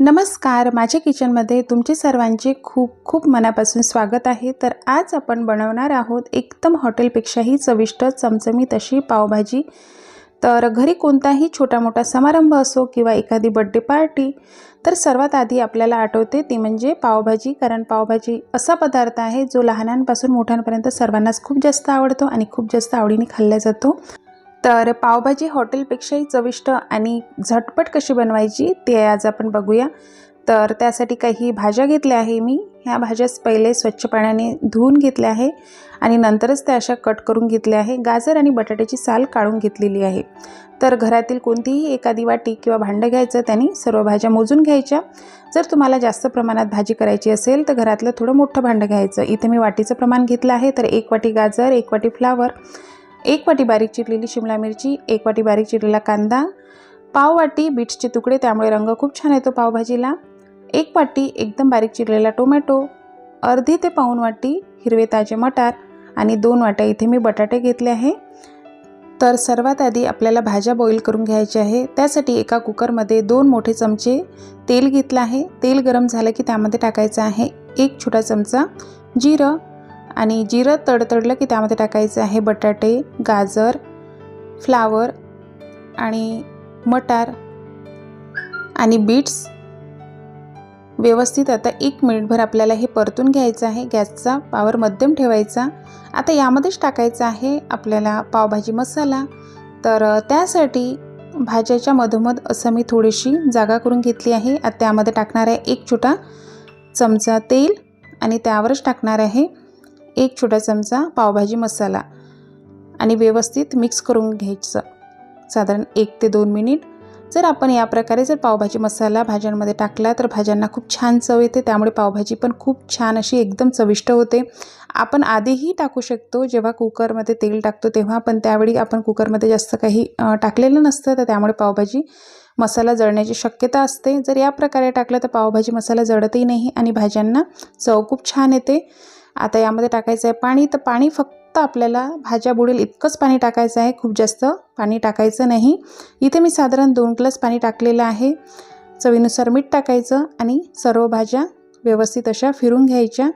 नमस्कार माझ्या किचनमध्ये तुमचे सर्वांचे खूप खूप मनापासून स्वागत आहे. तर आज आपण बनवणार आहोत एकदम हॉटेलपेक्षाही चविष्ट चमचमीत अशी पावभाजी. तर घरी कोणताही छोटा मोठा समारंभ असो किंवा एखादी बड्डे पार्टी तर सर्वात आधी आपल्याला आठवते ती म्हणजे पावभाजी. कारण पावभाजी असा पदार्थ आहे जो लहानांपासून मोठ्यांपर्यंत सर्वांनाच खूप जास्त आवडतो आणि खूप जास्त आवडीने खाल्ला जातो. तर पावभाजी हॉटेलपेक्षाही चविष्ट आणि झटपट कशी बनवायची ते आज आपण बघूया. तर त्यासाठी काही भाज्या घेतल्या आहे मी. ह्या भाज्याच पहिले स्वच्छ पाण्याने धुवून घेतल्या आहे आणि नंतरच त्या अशा कट करून घेतल्या आहे. गाजर आणि बटाट्याची साल काढून घेतलेली आहे. तर घरातील कोणतीही एखादी वाटी किंवा भांडं घ्यायचं त्यांनी सर्व भाज्या मोजून घ्यायच्या. जर तुम्हाला जास्त प्रमाणात भाजी करायची असेल तर घरातलं थोडं मोठं भांडं घ्यायचं. इथे मी वाटीचं प्रमाण घेतलं आहे. तर एक वाटी गाजर एक वाटी फ्लावर. एक वाटी बारीक चिरलेली शिमला मिरची एक वाटी बारीक चिरलेला कांदा पाव वाटी बीट्सचे तुकडे त्यामुळे रंग खूप छान येतो पावभाजीला. एक वाटी एकदम बारीक चिरलेला टोमॅटो अर्धी ते पाऊन वाटी हिरवे ताजे मटार आणि दोन वाट्या इथे मी बटाटे घेतले आहे. तर सर्वात आधी आपल्याला भाज्या बॉईल करून घ्यायच्या आहे. त्यासाठी एका कुकरमध्ये दोन मोठे चमचे तेल घेतलं आहे. तेल गरम झालं की त्यामध्ये टाकायचं आहे एक छोटा चमचा जिरं आणि जिरं तडतडलं की त्यामध्ये टाकायचं आहे बटाटे गाजर फ्लावर आणि मटार आणि बीट्स. व्यवस्थित आता एक मिनिटभर आपल्याला हे परतून घ्यायचं आहे. गॅसचा पावर मध्यम ठेवायचा. आता यामध्येच टाकायचं आहे आपल्याला पावभाजी मसाला. तर त्यासाठी भाज्याच्या मधोमध असं मी थोडीशी जागा करून घेतली आहे. आता त्यामध्ये टाकणार आहे एक छोटा चमचा तेल आणि त्यावरच टाकणार आहे. एक छोटा चमचा पावभाजी मसाला आणि व्यवस्थित मिक्स करून घ्यायचं. साधारण एक ते दोन मिनिट. जर आपण या प्रकारे जर पावभाजी मसाला भाज्यांमध्ये टाकला तर भाज्यांना खूप छान चव येते. त्यामुळे पावभाजी पण खूप छान अशी एकदम चविष्ट होते. आपण आधीही टाकू शकतो. जेव्हा कुकरमध्ये तेल टाकतो तेव्हा पण त्यावेळी आपण कुकरमध्ये जास्त काही टाकलेलं नसतं. तर त्यामुळे पावभाजी मसाला जळण्याची शक्यता असते. जर या प्रकारे टाकलं तर पावभाजी मसाला जळतही नाही आणि भाज्यांना चव खूप छान येते. आता यामध्ये टाकायचं आहे पाणी. तर पाणी फक्त आपल्याला भाज्या बुडेल इतकंच पाणी टाकायचं आहे खूप जास्त पाणी टाकायचं नाही. इथे मी साधारण दोन ग्लास पाणी टाकलेलं आहे. चवीनुसार मीठ टाकायचं आणि सर्व भाज्या व्यवस्थित अशा फिरून घ्यायच्या.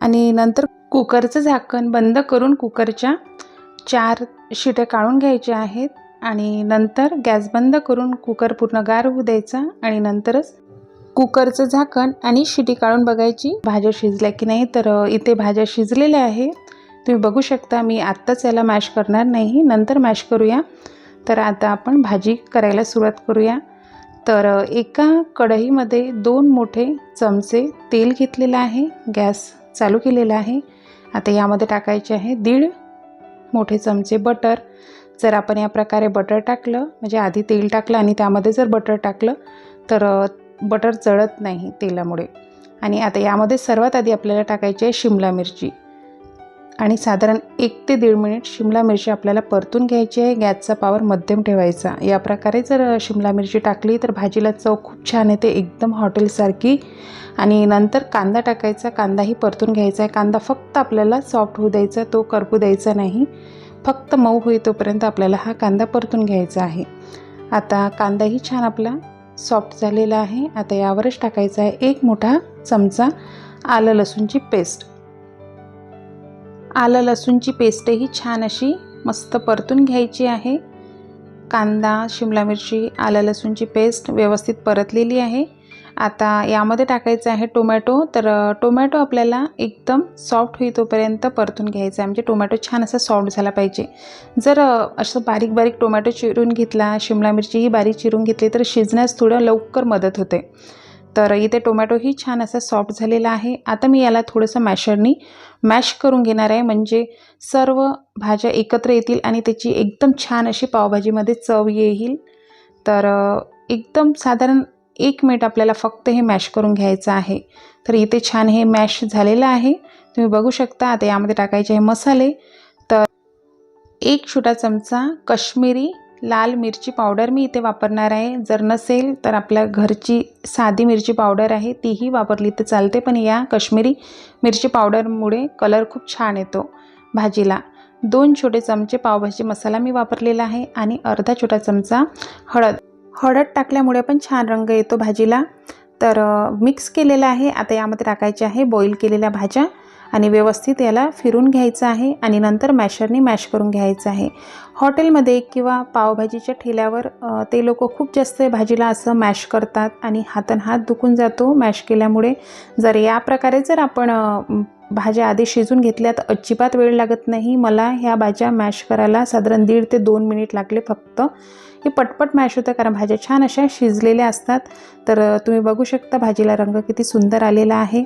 आणि नंतर कुकरचं झाकण बंद करून कुकरच्या चार शिट्या काढून घ्यायच्या आहेत. आणि नंतर गॅस बंद करून कुकर पूर्ण गार होऊ द्यायचा आणि नंतरच कुकरचं झाकण आणि शिटी काढून बघायची. भाज्या शिजल्या की नाही तर इथे भाज्या शिजलेल्या आहे. तुम्ही बघू शकता मी आत्ताच याला मॅश करणार नाही. नंतर मॅश करूया. तर आता आपण भाजी करायला सुरुवात करूया. तर एका कढईमध्ये दोन मोठे चमचे तेल घेतलेलं आहे. गॅस चालू केलेला आहे. आता यामध्ये टाकायचे आहे दीड मोठे चमचे बटर. जर आपण या प्रकारे बटर टाकलं म्हणजे आधी तेल टाकलं आणि त्यामध्ये जर बटर टाकलं तर बटर जळत नाही तेलामुळे. आणि आता यामध्ये सर्वात आधी आपल्याला टाकायची आहे शिमला मिरची. आणि साधारण एक ते दीड मिनिट शिमला मिरची आपल्याला परतून घ्यायची आहे. गॅसचा पावर मध्यम ठेवायचा. या प्रकारे जर शिमला मिरची टाकली तर भाजीला चव खूप छान येते. एकदम हॉटेलसारखी. आणि नंतर कांदा टाकायचा. कांदाही परतून घ्यायचा आहे. कांदा फक्त आपल्याला सॉफ्ट होऊ द्यायचा तो करपू द्यायचा नाही. फक्त मऊ होई तोपर्यंत आपल्याला हा कांदा परतून घ्यायचा आहे. आता कांदाही छान आपला सॉफ्ट झालेला आहे. आता यावरच टाकायचा आहे एक मोठा चमचा आलं लसूणची पेस्ट. आलं लसूणची पेस्टही छान अशी मस्त परतून घ्यायची आहे. कांदा शिमला मिरची आलं लसूणची पेस्ट व्यवस्थित परतलेली आहे. आता यामध्ये टाकायचं आहे टोमॅटो. तर टोमॅटो आपल्याला एकदम सॉफ्ट होई तोपर्यंत परतून घ्यायचा आहे. म्हणजे टोमॅटो छान असा सॉफ्ट झाला पाहिजे. जर असं बारीक बारीक टोमॅटो चिरून घेतला शिमला मिरचीही बारीक चिरून घेतली तर शिजण्यास थोडं लवकर मदत होते. तर इथे टोमॅटोही छान असा सॉफ्ट झालेला आहे. आता मी याला थोडंसं मॅशरनी मॅश करून घेणार आहे. म्हणजे सर्व भाज्या एकत्र येतील आणि त्याची एकदम छान अशी पावभाजीमध्ये चव येईल. तर एकदम साधारण एक मिनिट आपल्याला फक्त हे मॅश करून घ्यायचं आहे. तर इथे छान हे मॅश झालेलं आहे. तुम्ही बघू शकता आता यामध्ये टाकायचे हे मसाले. तर एक छोटा चमचा कश्मीरी लाल मिरची पावडर मी इथे वापरणार आहे. जर नसेल तर आपल्या घरची साधी मिरची पावडर आहे तीही वापरली तर चालते. पण या कश्मीरी मिरची पावडरमुळे कलर खूप छान येतो भाजीला. दोन छोटे चमचे पावभाजी मसाला मी वापरलेला आहे आणि अर्धा छोटा चमचा हळद. हळद टाकल्यामुळे पण छान रंग येतो भाजीला. तर मिक्स केलेलं आहे. आता यामध्ये टाकायचे आहे बॉईल केलेल्या भाज्या आणि व्यवस्थित याला फिरून घ्यायचं आहे आणि नंतर मॅशरने मॅश करून घ्यायचं आहे. हॉटेलमध्ये किंवा पावभाजीच्या ठेल्यावर ते लोक खूप जास्त भाजीला असं मॅश करतात आणि हातन हात दुखून जातो मॅश केल्यामुळे. जर या प्रकारे जर आपण भाज्या आधी शिजून घेतल्यात. अजिबात वेळ लागत नाही. मला ह्या भाज्या मॅश करायला साधारण दीड ते दोन मिनिट लागले फक्त. हे पटपट मॅश होतं कारण भाज्या छान अशा शिजलेल्या असतात. तर तुम्ही बघू शकता भाजीला रंग किती सुंदर आलेला आहे.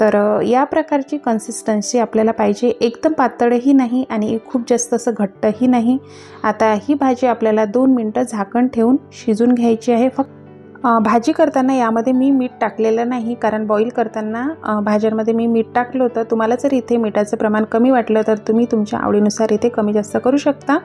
तर या प्रकारची कन्सिस्टन्सी आपल्याला पाहिजे. एकदम पातळही नाही आणि खूप जास्त असं घट्टही नाही. आता ही भाजी आपल्याला दोन मिनटं झाकण ठेवून शिजून घ्यायची आहे. फक्त भाजी करताना यामध्ये मी मीठ टाकलेलं नाही कारण बॉईल करताना भाज्यांमध्ये मी मीठ टाकलं होतं. तुम्हाला जर इथे मिठाचं प्रमाण कमी वाटलं तर तुम्ही तुमच्या आवडीनुसार इथे कमी जास्त करू शकता.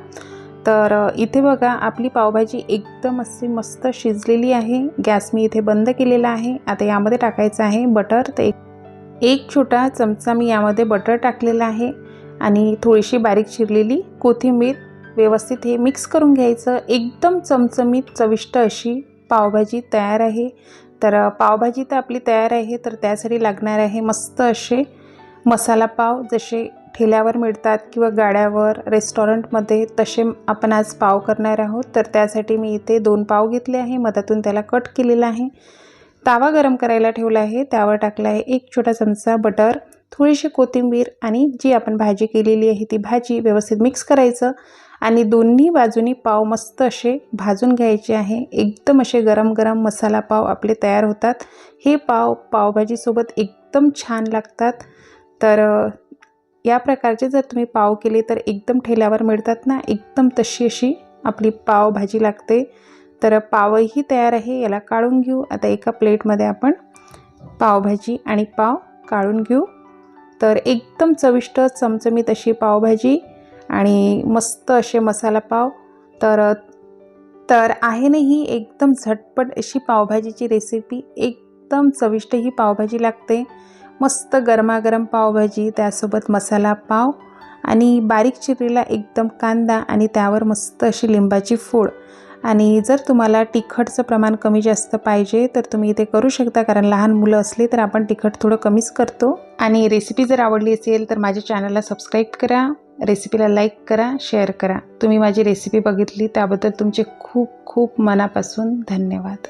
तर इथे बघा आपली पावभाजी एकदम अशी मस्त शिजलेली आहे. गॅस मी इथे बंद केलेला आहे. आता यामध्ये टाकायचं आहे बटर. तर एक एक छोटा चमचा मी यामध्ये बटर टाकलेला आहे. आणि थोडीशी बारीक चिरलेली कोथिंबीर व्यवस्थित हे मिक्स करून घ्यायचं. एकदम चमचमीत चविष्ट अशी पावभाजी तयार आहे. तर पावभाजी तर आपली तयार आहे तर त्यासाठी लागणार आहे मस्त असे मसाला पाव जसे ठेल्यावर मिळतात किंवा गाड्यावर रेस्टॉरंटमध्ये तसे आपण आज पाव करणार आहोत. तर त्यासाठी मी इथे दोन पाव घेतले आहे. मधातून त्याला कट केलेला आहे. तावा गरम करायला ठेवला आहे. त्यावर टाकला आहे एक छोटा चमचा बटर थोडीशी कोथिंबीर आणि जी आपण भाजी केलेली आहे ती भाजी व्यवस्थित मिक्स करायचं. आणि दोन्ही बाजूनी पाव मस्त असे भाजून घ्यायचे आहे. एकदम असे गरम गरम मसाला पाव आपले तयार होतात. हे पाव पावभाजीसोबत एकदम छान लागतात. तर या प्रकारचे जर तुम्ही पाव केले तर एकदम ठेल्यावर मिळतात ना? एकदम तशी अशी आपली पावभाजी लागते. तर पावही तयार आहे. याला काढून घेऊ. आता एका प्लेटमध्ये आपण पावभाजी आणि पाव काढून घेऊ. तर एकदम चविष्ट चमचमीत अशी पावभाजी आणि मस्त असे मसाला पाव. तर तर आहे ना ही एकदम झटपट अशी पावभाजीची रेसिपी एकदम चविष्ट ही पावभाजी लागते. मस्त गरमागरम पावभाजी त्यासोबत मसाला पाव आणि बारीक चिरलेला एकदम कांदा आणि त्यावर मस्त अशी लिंबाची फोड. आणि जर तुम्हाला तिखटचं प्रमाण कमी जास्त पाहिजे तर तुम्ही ते करू शकता. कारण लहान मुलं असले तर आपण तिखट थोडं कमीच करतो. आणि रेसिपी जर आवडली असेल तर माझ्या चॅनलला सबस्क्राईब करा. रेसिपीला लाईक करा शेअर करा. तुम्ही माझी रेसिपी बघितली त्याबद्दल तुमचे खूप खूप मनापासून धन्यवाद.